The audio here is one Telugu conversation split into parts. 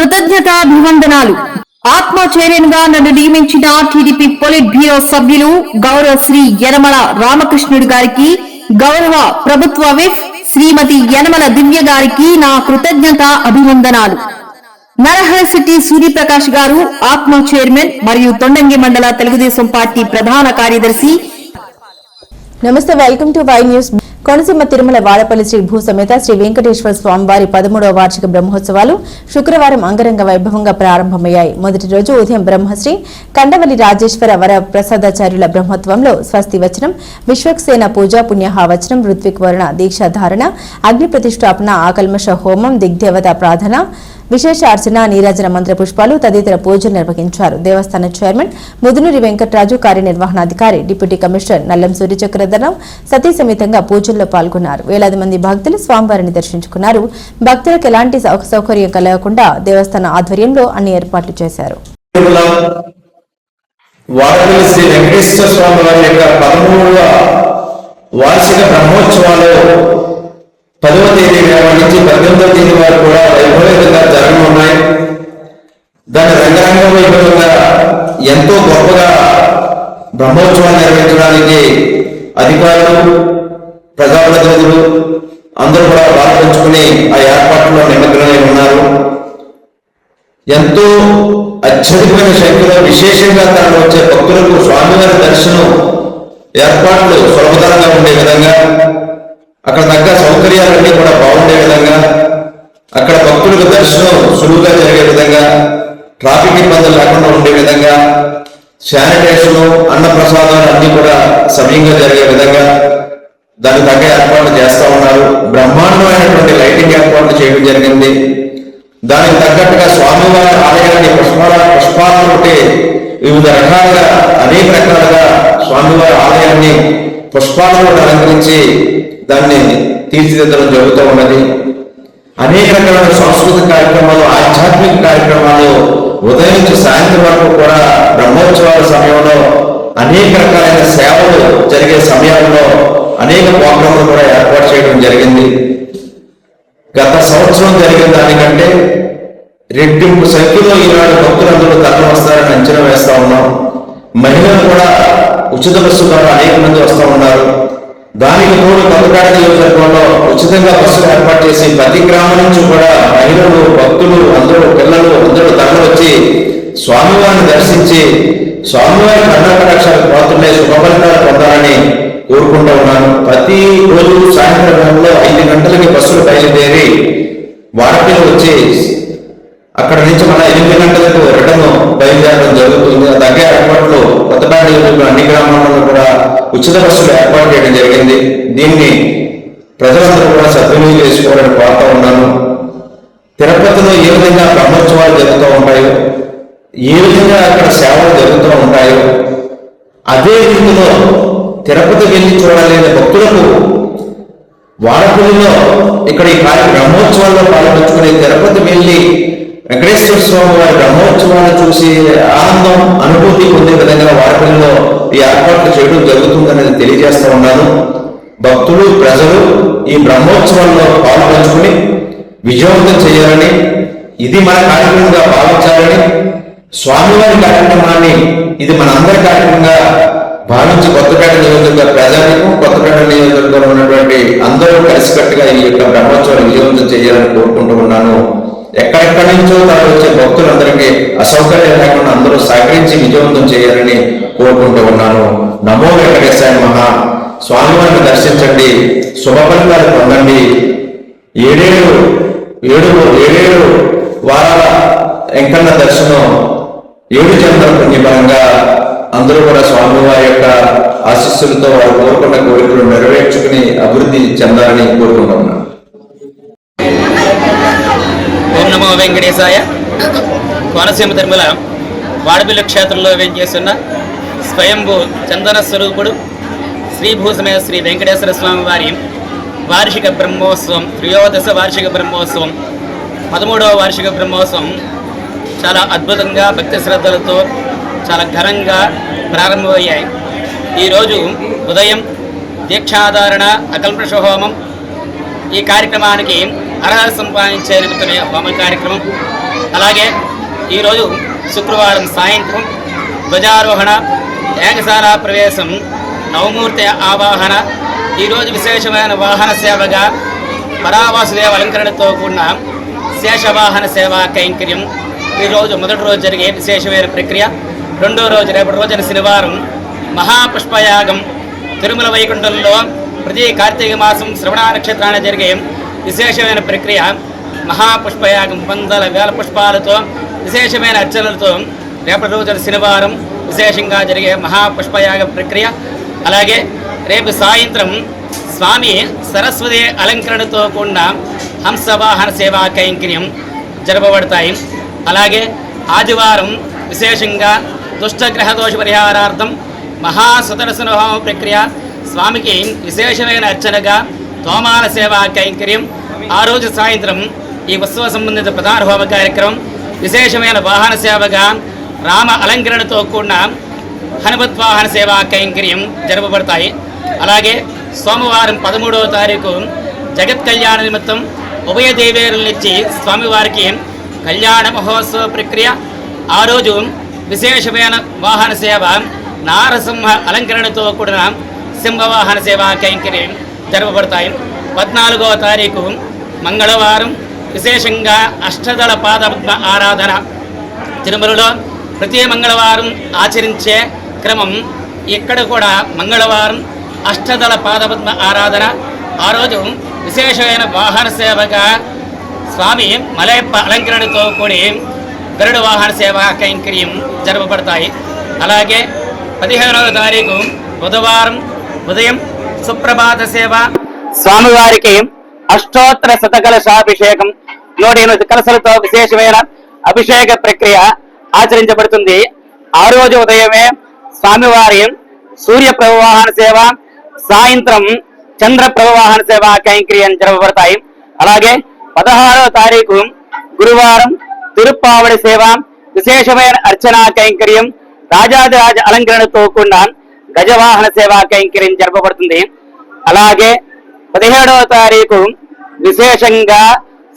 కృతజ్ఞతాభివందనాలు. ఆత్మచైర్యంగా నన్ను నియమించిన టీడీపీ పొలిట్ బ్యూరో సభ్యులు గౌరవ శ్రీ యనమల రామకృష్ణుడు గారికి గౌరవ ప్రభుత్వ విఫ్ శ్రీమతి యనమల దివ్య గారికి నా కృతజ్ఞత అభివందనాలు. నరహరశెట్టి సూర్యప్రకాష్ గారు ఆత్మ చైర్మన్ మరియు తొండంగి మండల తెలుగుదేశం పార్టీ ప్రధాన కార్యదర్శి. నమస్తే welcome to Y news Konaseema Tirumala Vadapalli Shri భూ సమేత శ్రీ వెంకటేశ్వర స్వామి వారి పదమూడవ వార్షిక బ్రహ్మోత్సవాలు శుక్రవారం అంగరంగ వైభవంగా ప్రారంభమయ్యాయి. మొదటి రోజు ఉదయం బ్రహ్మశ్రీ కండవల్లి రాజేశ్వర వర ప్రసాదాచార్యుల బ్రహ్మత్వంలో స్వస్తి వచనం విశ్వక్సేన పూజ పుణ్యహావచనం ఋత్విక్ వరుణ దీక్షాధారణ అగ్ని ప్రతిష్టాపన ఆకల్మష హోమం దిగ్దేవత ప్రార్థన విశేష అర్చన నీరాజన మంత్ర పుష్పాలు తదితర పూజలు నిర్వహించారు. దేవస్థాన చైర్మన్ ముదునూరి వెంకట్రాజు కార్యనిర్వహణాధికారి డిప్యూటీ కమిషనర్ నల్లం సూర్యచక్రధరం సతీ సమేతంగా పూజల్లో పాల్గొన్నారు. వేలాది మంది భక్తులు స్వామివారిని దర్శించుకున్నారు. భక్తులకు ఎలాంటి సౌకర్యం కలగకుండా దేవస్థాన ఆధ్వర్యంలో అన్ని ఏర్పాట్లు చేశారు. తిరుమల శ్రీ వెంకటేశ్వర స్వామి వారి యొక్క పదమూడవ వార్షిక బ్రహ్మోత్సవాలు పదవ తేదీ నుంచి పద్దెనిమిదవ తేదీ వరకు కూడా వైభవంగా జరగనున్నాయి దాని రంగరంగ వైభవంగా ఎంతో గొప్పగా బ్రహ్మోత్సవాలు నిర్వహించడానికి అధికారులు ప్రజాప్రతినిధులు అందరూ కూడా పాల్పంచుకుని ఆ ఏర్పాట్లో నిమగ్నమై ఉన్నారు. ఎంతో అత్యధికమైన సంఖ్యలో విశేషంగా తరలి వచ్చే భక్తులకు స్వామివారి దర్శనం ఏర్పాట్లు సులభతరంగా ఉండే విధంగా అక్కడ తగ్గ సౌకర్యాలన్నీ కూడా బాగుండే విధంగా అక్కడ భక్తులకు దర్శనం సులువుగా జరిగే విధంగా ట్రాఫిక్ ఇబ్బందులు లేకుండా ఉండే విధంగా శానిటేషన్ అన్న ప్రసాదాలు అన్ని కూడా సమయంగా జరిగే విధంగా దానికి తగ్గ ఏర్పాట్లు చేస్తా ఉన్నారు. బ్రహ్మాండమైనటువంటి లైటింగ్ ఏర్పాట్లు చేయడం జరిగింది. దానికి తగ్గట్టుగా స్వామివారి ఆలయాన్ని పుష్పాల పుష్పాలతోటి వివిధ రకాలుగా అనేక రకాలుగా స్వామివారి ఆలయాన్ని పుష్పాలతో అలంకరించి దాన్ని తీర్చిదిద్దడం జరుగుతూ ఉన్నది. అనేక రకాల సాంస్కృతిక కార్యక్రమాలు ఆధ్యాత్మిక కార్యక్రమాలు ఉదయం నుంచి సాయంత్రం వరకు కూడా బ్రహ్మోత్సవాల సమయంలో అనేక రకాలైన సేవలు జరిగే సమయాల్లో అనేక ప్రోగ్రాంలు కూడా ఏర్పాటు చేయడం జరిగింది. గత సంవత్సరం జరిగిన దానికంటే రెట్టింపు సంఖ్యలో ఈనాడు భక్తులందరూ తరలి వస్తారని అంచనా వేస్తా ఉన్నాం. మహిళలు కూడా ఉచిత బస్సు ద్వారా అనేక మంది వస్తూ ఉన్నారు. దానికి తోడు కొత్తపేట నియోజకవర్గంలో ఉచితంగా బస్సులు ఏర్పాటు చేసి ప్రతి గ్రామం నుంచి కూడా మహిళలు భక్తులు అందరూ పిల్లలు అందరూ తరలివచ్చి స్వామివారిని దర్శించి స్వామివారి కర్ణాటకాక్షాలకు పాత్రలే శుభఫలితాలు పొందాలని కోరుకుంటూ ఉన్నాను. ప్రతి రోజు సాయంత్రంలో ఐదు గంటలకి బస్సులు బయలుదేరి వాడపల్లి వచ్చి అక్కడ నుంచి మన ఎనిమిది గంటలకు రిటర్న్ బయలుదేరడం జరుగుతుంది. ఆ దగ్గర ఏర్పాట్లు కొత్తపేట అన్ని గ్రామాలలో ఉచిత బస్సులు ఏర్పాటు చేయడం జరిగింది. దీన్ని ప్రజలందరూ కూడా సద్వినియోగం చేసుకోవాలని కోరుతూ ఉన్నాను. తిరుపతిలో ఏ విధంగా బ్రహ్మోత్సవాలు జరుగుతూ ఉంటాయో ఏ విధంగా అక్కడ సేవలు జరుగుతూ ఉంటాయో అదే రీతిలో తిరుపతి వెళ్ళి చూడలేని భక్తులకు వాడపల్లిలో ఇక్కడ ఈ కార్య బ్రహ్మోత్సవాల్లో పాల్పంచుకునే తిరుపతి వెళ్ళి వెంకటేశ్వర స్వామి వారి బ్రహ్మోత్సవాలు చూసి ఆనందం అనుభూతి పొందే విధంగా వాడపల్లిలో ఈ ఏర్పాట్లు చేయడం జరుగుతుందనేది తెలియజేస్తా ఉన్నాను. భక్తులు ప్రజలు ఈ బ్రహ్మోత్సవంలో పాల్పంచుకుని విజయవంతం చేయాలని ఇది మన కార్యక్రమంగా భావించాలని స్వామివారి కార్యక్రమాన్ని ఇది మన అందరి కార్యక్రమంగా భావించి కొత్తపేట నియోజకవర్గ ప్రజానికి కొత్తపేట నియోజకవర్గంలో ఉన్నటువంటి అందరూ కలిసికట్టుగా ఈ యొక్క బ్రహ్మోత్సవాన్ని విజయవంతం చేయాలని కోరుకుంటూ ఉన్నాను. ఎక్కడెక్కడి నుంచో తరలి వచ్చే భక్తులందరికీ అసౌకర్యం లేకుండా అందరూ సహకరించి విజయవంతం చేయాలని నమో వెంకటేశాయ మహా స్వామివారిని దర్శించండి. శుభ ఫలితాలు పొందండి. ఏడేడు ఏడు ఏడేడు వారాల వెంకన్న దర్శనం. ఏడు చంద్ర పుణ్యపరంగా అందరూ కూడా స్వామివారి యొక్క ఆశీస్సులతో వారు కోరుకున్న కోరికలు నెరవేర్చుకుని అభివృద్ధి చెందాలని కోరుకుంటున్నాను ఓం నమో వెంకటేశాయ. కోనసీమ తిరుమల వాడబిల్లు క్షేత్రంలో వేంచేస్తున్న స్వయంభూ చందన స్వరూపుడు శ్రీభూసమే శ్రీ వెంకటేశ్వర స్వామి వారి వార్షిక బ్రహ్మోత్సవం త్రయోదశ వార్షిక బ్రహ్మోత్సవం పదమూడవ వార్షిక బ్రహ్మోత్సవం చాలా అద్భుతంగా భక్తి శ్రద్ధలతో చాలా ఘనంగా ప్రారంభమయ్యాయి. ఈరోజు ఉదయం దీక్షాధారణ అకల్పష హోమం ఈ కార్యక్రమానికి అర్హత సంపాదించే నిమిత్తమే హోమ కార్యక్రమం. అలాగే ఈరోజు శుక్రవారం సాయంత్రం ధ్వజారోహణ ఏకసార ప్రవేశం నవమూర్తి ఆవాహన. ఈరోజు విశేషమైన వాహన సేవగా పరావాసుదేవ అలంకరణతో కూడిన శేషవాహన సేవా కైంకర్యం. ఈరోజు మొదటి రోజు జరిగే విశేషమైన ప్రక్రియ. రెండో రోజు రేపటి రోజున శనివారం మహాపుష్పయాగం. తిరుమల వైకుంఠంలో ప్రతి కార్తీక మాసం శ్రవణ నక్షత్రాన జరిగే విశేషమైన ప్రక్రియ. మహాపుష్పయాగం వందల వేల పుష్పాలతో విశేషమైన అర్చనలతో రేపటి రోజున శనివారం విశేషంగా జరిగే మహాపుష్పయాగ ప్రక్రియ. అలాగే రేపు సాయంత్రం స్వామి సరస్వతి అలంకరణతో కూడిన హంసవాహన సేవా కైంకర్యం జరపబడతాయి. అలాగే ఆదివారం విశేషంగా దుష్టగ్రహ దోష పరిహారార్థం మహాసుదర్శన ప్రక్రియ స్వామికి విశేషమైన అర్చనగా తోమాల సేవా కైంకర్యం. ఆ రోజు సాయంత్రం ఈ ఉత్సవ సంబంధిత ప్రధాన హోమ కార్యక్రమం విశేషమైన వాహన సేవగా రామ అలంకరణతో కూడిన హనుమద్వాహన సేవా కైంకర్యం జరపబడతాయి. అలాగే సోమవారం పదమూడవ తారీఖు జగత్ కళ్యాణ నిమిత్తం ఉభయ దేవేరులనిచ్చి స్వామివారికి కళ్యాణ మహోత్సవ ప్రక్రియ. ఆ రోజు విశేషమైన వాహన సేవ నారసింహ అలంకరణతో కూడిన సింహవాహన సేవా కైంకర్యం జరపబడతాయి. పద్నాలుగవ తారీఖు మంగళవారం విశేషంగా అష్టదళ పాదపద్మ ఆరాధన. తిరుమలలో ప్రతి మంగళవారం ఆచరించే క్రమం ఇక్కడ కూడా మంగళవారం అష్టదళ పాదపద్మ ఆరాధన. ఆ రోజు విశేషమైన వాహన సేవగా స్వామి మలయప్ప అలంకరణతో కూడి గరుడ వాహన సేవ కైంకర్యం జరపబడతాయి. అలాగే పదిహేనవ తారీఖు బుధవారం ఉదయం సుప్రభాత సేవ. స్వామివారికి అష్టోత్తర శతకలశాభిషేకం. నూట ఎనిమిది కలసలతో విశేషమైన అభిషేక ప్రక్రియ ఆచరించబడుతుంది. ఆ రోజు ఉదయమే స్వామివారి సూర్య ప్రవాహన సేవ సాయంత్రం చంద్ర ప్రవాహన సేవ కైంక్రియం జరపబడతాయి. అలాగే పదహారవ తారీఖు గురువారం తిరుప్పావడి సేవ విశేషమైన అర్చనా కైంకర్యం రాజాదిరాజ అలంకరణతో కూడిన గజవాహన సేవా కైంకర్యం జరపబడుతుంది. అలాగే పదిహేడవ తారీఖు విశేషంగా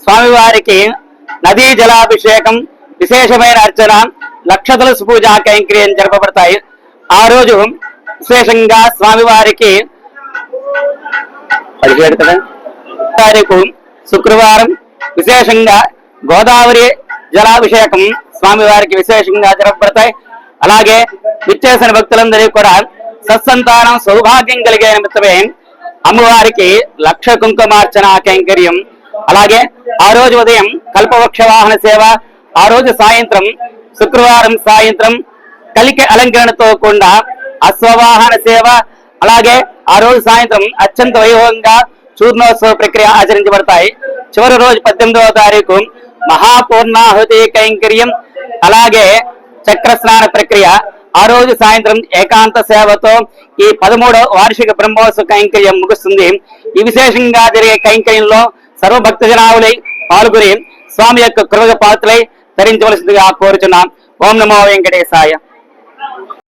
స్వామివారికి నదీ జలాభిషేకం విశేషమైన అర్చన లక్ష తులసి పూజ కైంక్రియం జరపబడతాయి. ఆ రోజు విశేషంగా స్వామివారికి పదిహేడు కదా? తారీఖు శుక్రవారం. విశేషంగా గోదావరి జలాభిషేకం స్వామివారికి విశేషంగా జరపబడతాయి. అలాగే విచ్చేసిన భక్తులందరికీ కూడా సత్సంతానం సౌభాగ్యం కలిగే నిమిత్తమే అమ్మవారికి లక్ష కుంకుమార్చన కైంకర్యం. అలాగే ఆ రోజు ఉదయం కల్పవృక్ష వాహన సేవ ఆ రోజు సాయంత్రం శుక్రవారం సాయంత్రం కలికి అలంకరణతో కూడా అశ్వవాహన సేవ అలాగే ఆ రోజు సాయంత్రం అత్యంత వైభవంగా చూర్ణోత్సవ ప్రక్రియ ఆచరించబడతాయి. చివరి రోజు పద్దెనిమిదవ తారీఖు మహాపూర్ణాహుతి కైంకర్యం అలాగే చక్ర స్నాన ప్రక్రియ. ఆ రోజు సాయంత్రం ఏకాంత సేవతో ఈ పదమూడవ వార్షిక బ్రహ్మోత్సవ కైంకర్యం ముగుస్తుంది. ఈ విశేషంగా జరిగే కైంకర్యంలో సర్వభక్త జనావులై పాల్గొని స్వామి యొక్క కృపగ పాత్రలై ధరించవలసిందిగా కోరుచున్నాం. ఓం నమో వెంకటేశాయ.